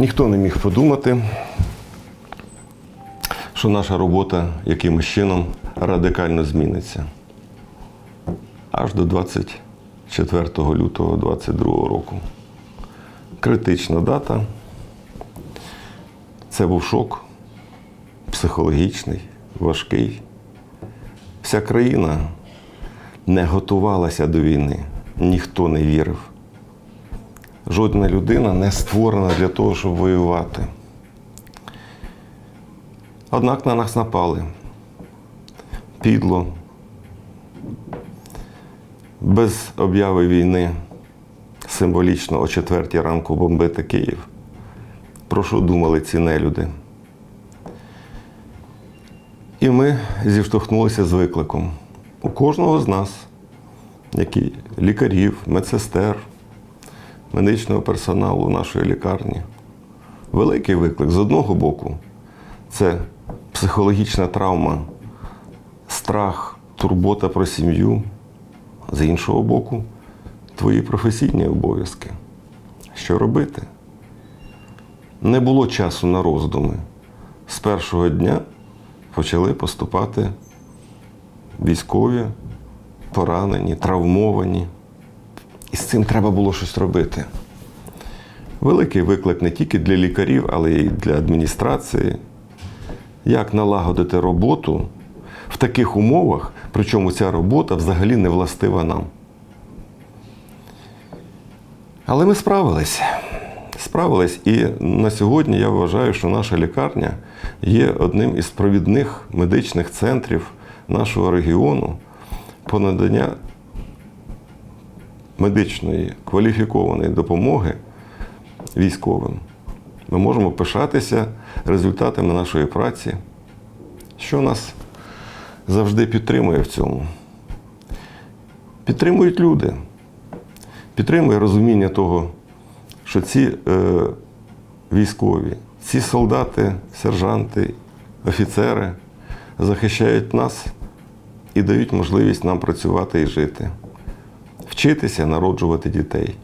Ніхто не міг подумати, що наша робота якимось чином радикально зміниться. Аж до 24 лютого 2022 року. Критична дата. Це був шок психологічний, важкий. Вся країна не готувалася до війни, ніхто не вірив. Жодна людина не створена для того, щоб воювати. Однак на нас напали. Підло, без обяви війни, символічно о четвертій ранку бомбити Київ. Про що думали ці нелюди? І ми зіштовхнулися з викликом. У кожного з нас, які лікарів, медсестер, медичного персоналу нашої лікарні. Великий виклик з одного боку це психологічна травма, страх, турбота про сім'ю. З іншого боку, твої професійні обов'язки. Що робити? Не було часу на роздуми. З першого дня почали поступати військові, поранені, травмовані. З цим треба було щось робити. Великий виклик не тільки для лікарів, але й для адміністрації. Як налагодити роботу в таких умовах, причому ця робота взагалі не властива нам. Але ми справились. Справились. І на сьогодні я вважаю, що наша лікарня є одним із провідних медичних центрів нашого регіону по надання медичної кваліфікованої допомоги військовим. Ми можемо пишатися результатами нашої праці, що нас завжди підтримує в цьому. Підтримують люди, підтримує розуміння того, що ці е, військові, ці солдати, сержанти, офіцери захищають нас і дають можливість нам працювати і жити, вчитися, народжувати дітей.